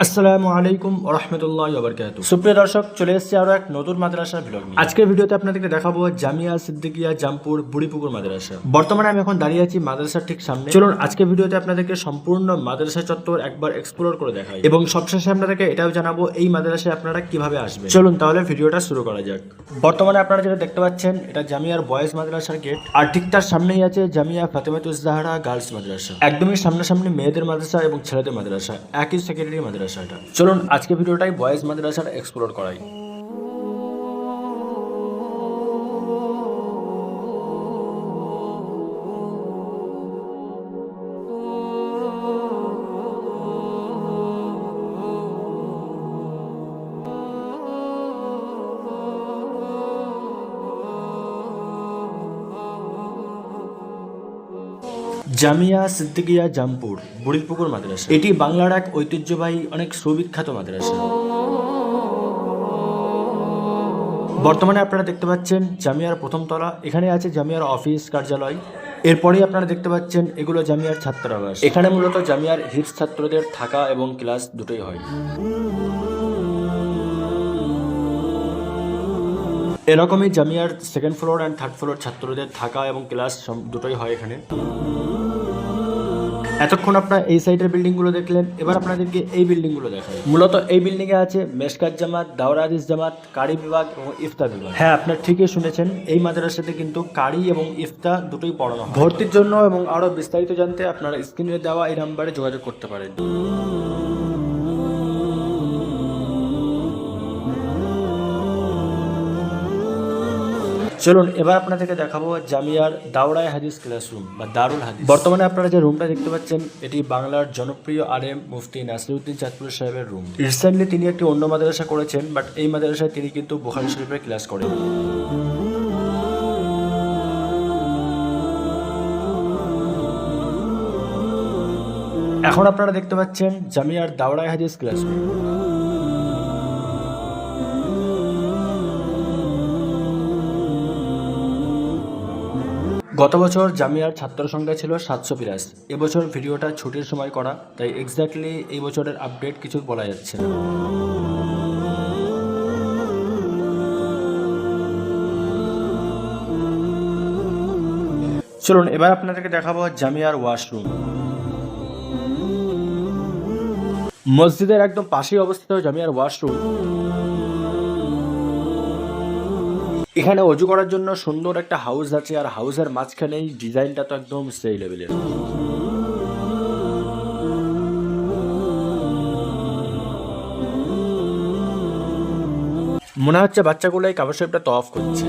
আসসালামু আলাইকুম রহমতুল্লাহ বরকাত সুপ্রিয় দর্শক চলে এসেছি আরও এক নতুন মাদ্রাসার ভিলগ আজকের ভিডিওতে আপনাদেরকে দেখাবো জামিয়া সিদ্দিকিয়া জামপুর বুড়িপুকুর মাদ্রাসা। বর্তমানে আমি এখন দাঁড়িয়ে আছি মাদ্রাসার ঠিক সামনে। চলুন আজকের ভিডিওতে আপনাদেরকে সম্পূর্ণ মাদ্রাসা চত্বর একবার এক্সপ্লোর করে দেখাই। এবং সবশেষে আপনাদেরকে এটাও জানাব এই মাদ্রাসায় আপনারা কীভাবে আসবেন। চলুন। তাহলে ভিডিওটা শুরু করা যাক। বর্তমানে আপনারা যেটা দেখতে পাচ্ছেন এটা জামিয়ার বয়েজ মাদ্রাসার গেট আর ঠিক তার সামনেই আছে জামিয়া ফাতেমাতুজ জাহরা গার্লস মাদ্রাসা। একদমই সামনাসামনি মেয়েদের মাদ্রাসা এবং ছেলেদের মাদ্রাসা। একই সেকেন্ডারি মাদ্রাসা। এটা চলুন আজকে ভিডিওটাই বয়েজ মাদ্রাসার এক্সপ্লোর করাই। জামিয়া সিদ্দিকিয়া জামপুর, বুড়িপুকুর মাদ্রাসা। এটি বাংলার এক ঐতিহ্যবাহী, অনেক সুবিখ্যাত মাদ্রাসা। বর্তমানে আপনারা দেখতে পাচ্ছেন জামিয়ার প্রথম তলা। এখানে আছে জামিয়ার অফিস, কার্যালয়। এরপরেই আপনারা দেখতে পাচ্ছেন এগুলো জামিয়ার ছাত্রাবাস। এখানে মূলত জামিয়ার হিপস ছাত্রদের থাকা এবং ক্লাস দুটোই হয়। এরকমই জামিয়ার second floor and third floor ছাত্রদের থাকা এবং ক্লাস দুটোই হয় এখানে। এতক্ষণ আপনারা এই সাইডের বিল্ডিংগুলো দেখলেন, এবার আপনাদেরকে এই বিল্ডিংগুলো দেখায় মূলত এই বিল্ডিংয়ে আছে মেশকাত জামাত দাওরাদিস জামাত, কারি বিভাগ এবং ইফতা বিভাগ। হ্যাঁ আপনার ঠিকই শুনেছেন, এই মাদ্রাসাতে কিন্তু কারি এবং ইফতা দুটোই পড়ানো হয়। ভর্তির জন্য এবং আরও বিস্তারিত জানতে আপনারা স্ক্রিনে দেওয়া এই নাম্বারে যোগাযোগ করতে পারেন। চলুন, এবার আপনাদেরকে দেখাবো জামিয়ার দাওরায় হাদিস ক্লাসরুম বা দারুল হাদিস। বর্তমানে আপনারা যে রুমটা দেখতে পাচ্ছেন, এটি বাংলার জনপ্রিয় আলেম মুফতি নাসিরুদ্দিন চাঁদপুর সাহেবের রুম রিসেন্টলি তিনি একটি অন্য মাদ্রাসা করেছেন বাট এই মাদ্রাসায় তিনি কিন্তু বুখারি শরীফের ক্লাস করেন। এখন আপনারা দেখতে পাচ্ছেন জামিয়ার দাওরায় হাদিস ক্লাসরুম গত বছর জামিয়ার ছাত্র সংখ্যা ছিল সাতশো বিরাশ। এবছর ভিডিওটা ছুটির সময় করা, তাই এক্স্যাক্টলি এই বছরের আপডেট কিছু বলা যাচ্ছে না। চলুন, এবার আপনাদেরকে দেখাবো জামিয়ার ওয়াশরুম মসজিদের একদম পাশেই অবস্থিত জামিয়ার ওয়াশরুম এখানে অজু করার জন্য সুন্দর একটা হাউস আছে, আর হাউসের মাঝখানেই ডিজাইনটা তো একদম সেই লেভেলের মনে হচ্ছে বাচ্চাগুলো এই কাবা শরীফটা তফ করছে।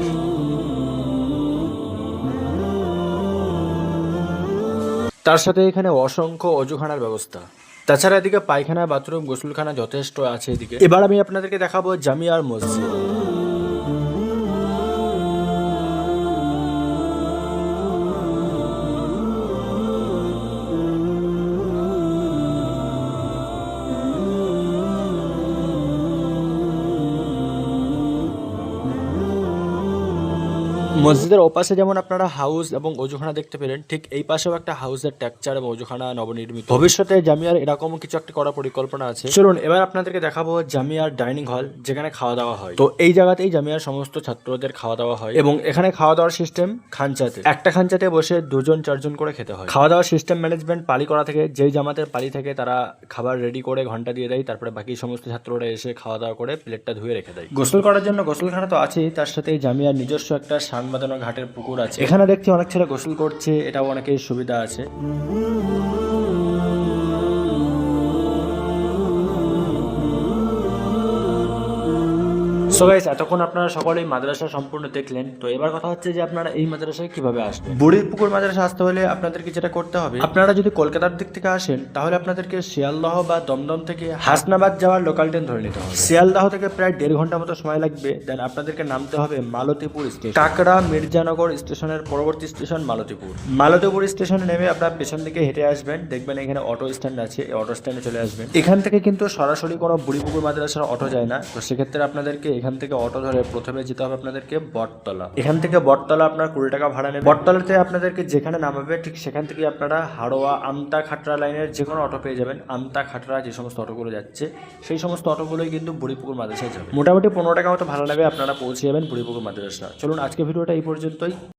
তার সাথে এখানে অসংখ্য অজুখানার ব্যবস্থা। তাছাড়া এদিকে পায়খানা বাথরুম গোসলখানা যথেষ্ট আছে এদিকে। এবার আমি আপনাদেরকে দেখাবো জামিয়ার মসজিদ। মসজিদের ওপাশে যেমন আপনারা হাউস এবং অজুখানা দেখতে পেলেন ঠিক এই পাশেও একটা হাউসের টেকচার এবং অজুখানা নবনির্মিত। ভবিষ্যতে জামিয়ার এরকম কিছু একটা করার পরিকল্পনা আছে। চলুন এবার আপনাদেরকে দেখাবো জামিয়ার ডাইনিং হল যেখানে খাওয়া দাওয়া হয়। তো এই জায়গাতেই জামিয়ার সমস্ত ছাত্রদের খাওয়া দাওয়া হয়। এবং এখানে খাওয়া দাওয়ার সিস্টেম খাঞ্চাতে একটা খাঞ্চাতে বসে দুজন চারজন করে খেতে হয়। খাওয়া দাওয়ার সিস্টেম ম্যানেজমেন্ট পালি করা থেকে যেই জামাতের পালি থেকে তারা খাবার রেডি করে ঘণ্টা দিয়ে দেয় তারপরে বাকি সমস্ত ছাত্ররা এসে খাওয়া দাওয়া করে প্লেটটা ধুয়ে রেখে দেয়। গোসল করার জন্য গোসলখানা তো আছেই তার সাথে জামিয়ার নিজস্ব একটা বাঁধানো ঘাটের পুকুর আছে। এখানে দেখছি অনেক ছেলে গোসল করছে এটাও অনেকের সুবিধা আছে। সো গাইস এতক্ষণ আপনারা সকলেই মাদ্রাসা সম্পূর্ণ দেখলেন। তো এবার কথা হচ্ছে যে আপনারা এই মাদ্রাসায় কীভাবে আসবেন? বুড়ির পুকুর মাদ্রাসা আসতে হলে আপনাদেরকে যেটা করতে হবে। আপনারা যদি কলকাতার দিক থেকে আসেন তাহলে আপনাদেরকে শিয়ালদহ বা দমদম থেকে হাসনাবাদ যাওয়ার লোকাল ট্রেন ধরে নিতে হবে। শিয়ালদহ থেকে প্রায় দেড় ঘণ্টা মতো সময় লাগবে। দেন আপনাদেরকে নামতে হবে মালতীপুর স্টেশন কাকড়া মির্জানগর স্টেশনের পরবর্তী স্টেশন মালতীপুর। মালতীপুর স্টেশনে নেমে আপনার পেছন দিকে হেঁটে আসবেন। দেখবেন এখানে অটো স্ট্যান্ড আছে। এই অটো স্ট্যান্ডে চলে আসবেন। এখান থেকে কিন্তু সরাসরি কোনো বুড়িপুকুর মাদ্রাসার অটো যায় না। তো সেক্ষেত্রে আপনাদেরকে এখান এখান থেকে অটো ধরে প্রথমে যেতে হবে আপনাদেরকে বটতলা। এখান থেকে বটতলা আপনার কুড়ি টাকা ভাড়া নেবে। বটতলাতে আপনাদেরকে যেখানে নামাবে ঠিক সেখান থেকে আপনারা হাড়োয়া আমতা খাটরা লাইনের যে কোনো অটো পেয়ে যাবেন। আমতা খাটরা যে সমস্ত অটোগুলো যাচ্ছে সেই সমস্ত অটোগুলোই কিন্তু বুড়িপুকুর মাদ্রাসায় যাবে। মোটামুটি পনেরো টাকা মতো ভাড়া নেবে আপনারা পৌঁছে যাবেন বুড়িপুকুর মাদ্রাসা চলুন আজকে ভিডিওটা এই পর্যন্তই।